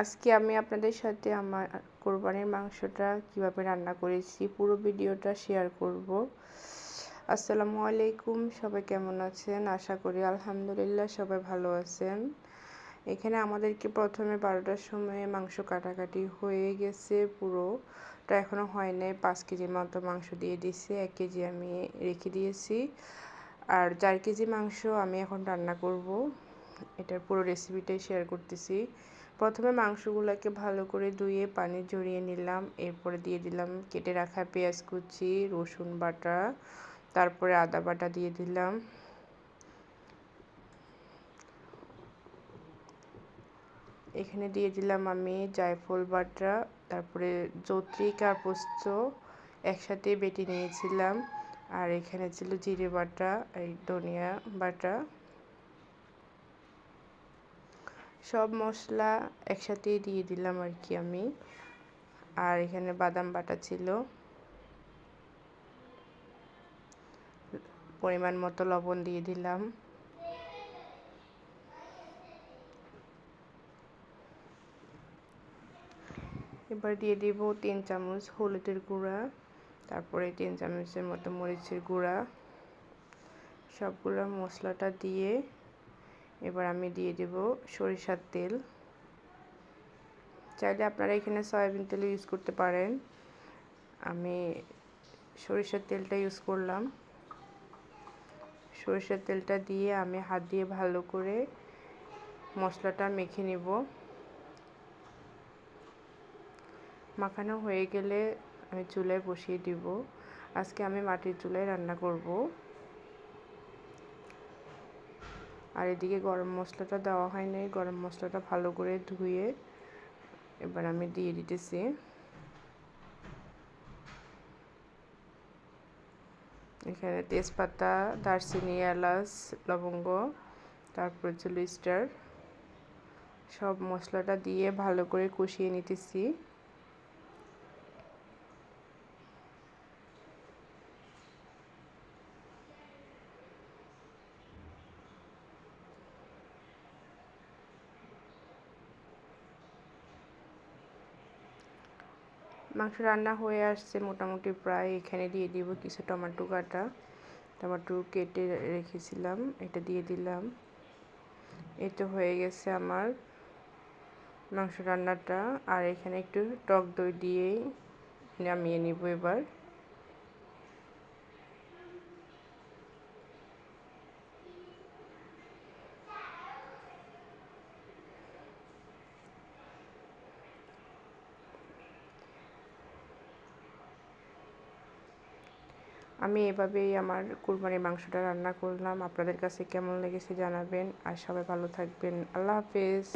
আজকে আমি আপনাদের সাথে আমার কোরবানির মাংসটা কীভাবে রান্না করেছি পুরো ভিডিওটা শেয়ার করব। আসসালামু আলাইকুম, সবাই কেমন আছেন? আশা করি আলহামদুলিল্লাহ সবাই ভালো আছেন। এখানে আমাদেরকে প্রথমে বারোটার সময় মাংস কাটাকাটি হয়ে গেছে পুরো। পুরোটা এখনও হয় নাই, পাঁচ কেজির মতো মাংস দিয়ে দিয়েছি এক কেজি আমি রেখে দিয়েছি। আর চার কেজি মাংস আমি এখন রান্না করব। এটার পুরো রেসিপিটাই শেয়ার করতেছি। প্রথমে মাংসগুলোকে ভালো করে ধুয়ে পানি ঝরিয়ে নিলাম। এরপরে দিয়ে দিলাম কেটে রাখা পেঁয়াজ কুচি, রসুন বাটা, তারপরে আদা বাটা দিয়ে দিলাম। এখানে দিয়ে দিলাম আমি জায়ফল বাটা, তারপরে যৌত্রিক আর পোস্ত একসাথে বেটে নিয়েছিলাম। আর এখানে ছিল জিরে বাটা, এই ধনিয়া বাটা। সব মশলা একসাথেই দিয়ে দিলাম আর কি আমি। আর এখানে বাদাম বাটা ছিল। পরিমাণ মতো লবণ দিয়ে দিলাম। এবার দিয়ে দিব তিন চামচ হলুদের গুঁড়া, তারপরে তিন চামচের মতো মরিচের গুঁড়া। সবগুলো মশলাটা দিয়ে এবার আমি দিয়ে দেব সরিষার তেল। চাইলে আপনারা এখানে সয়াবিন তেল ইউজ করতে পারেন। আমি সরিষার তেলটা ইউজ করলাম। সরিষার তেলটা দিয়ে আমি হাত দিয়ে ভালো করে মশলাটা মেখে নেব। মাখানো হয়ে গেলে আমি চুলায় বসিয়ে দিব। আজকে আমি মাটির চুলায় রান্না করব। আর এদিকে গরম মশলাটা দেওয়া হয় নাই গরম মশলাটা ভালো করে ধুয়ে এবার আমি দিয়ে দিতেছি। এখানে তেজপাতা, দারচিনি, এলাচ, লবঙ্গ, তারপর স্টার সব মশলাটা দিয়ে ভালো করে কষিয়ে নিতেছি। মাংস রান্না হয়ে আসছে মোটামুটি প্রায়। এখানে দিয়ে দিব কিছু টমেটো কাটা। টমেটো কেটে রেখেছিলাম, এটা দিয়ে দিলাম। তো হয়ে গেছে আমার মাংস রান্নাটা। আর এখানে একটু টক দই দিয়েই নামিয়ে নিব এবার। আমি এভাবেই আমার কুরবানির মাংসটা রান্না করলাম। আপনাদের কাছে কেমন লেগেছে জানাবেন। আর সবাই ভালো থাকবেন। আল্লাহ হাফেজ।